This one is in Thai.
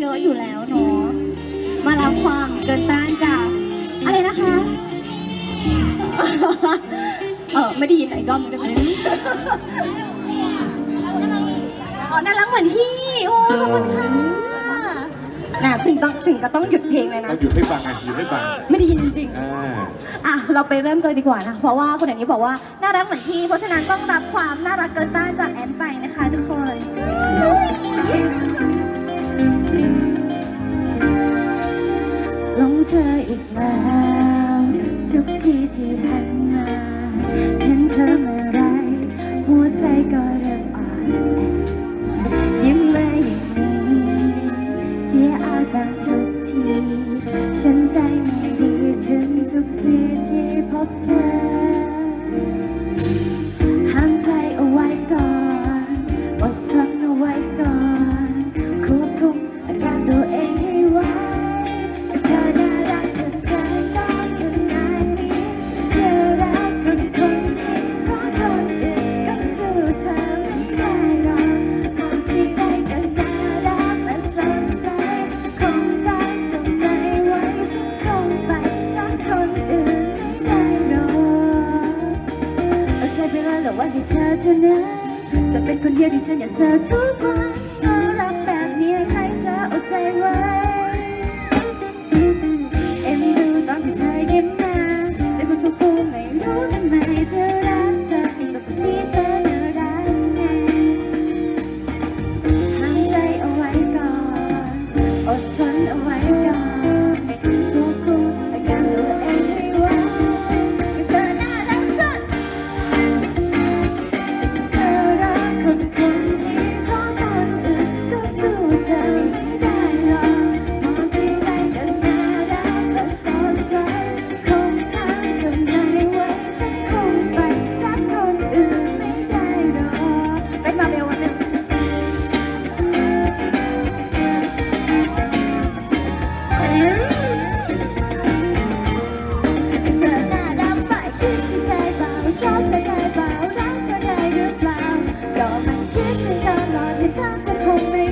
เยอะอยู่แล้วเนาะมารับความเกินต้านจากอะไรนะคะ เออไม่ได้ยินไหนรอบนึงได้ไหมอ๋อน่ารักเหมือนที่โอ้ขอบคุณค่ะน่ะถึงต้องถึงก็ต้องหยุดเพลงเลยนะหยุดให้ฟังอะหยุดให้ฟังไม่ได้ยินจริงๆ อ่าอะเราไปเริ่มกันดีกว่านะ เพราะว่าคนอย่างนี้บอกว่าน่ารักเหมือนพี่ เพราะฉะนั้นต้องรับความน่ารักเกินต้านจากแอนไปนะคะทุกคน กทีที่หันมา เห็นเธอเมื่อไร หัวใจก็เริ่มอ่อนแอยิ้มมาอย่างนี้ เสียอาการทุกที ฉันใจไม่ดีขึ้นทุกทีที่พบเธอ เธอนะจะเป็นคนเดียวที่ฉันอยากเจอทุกวัน want to come.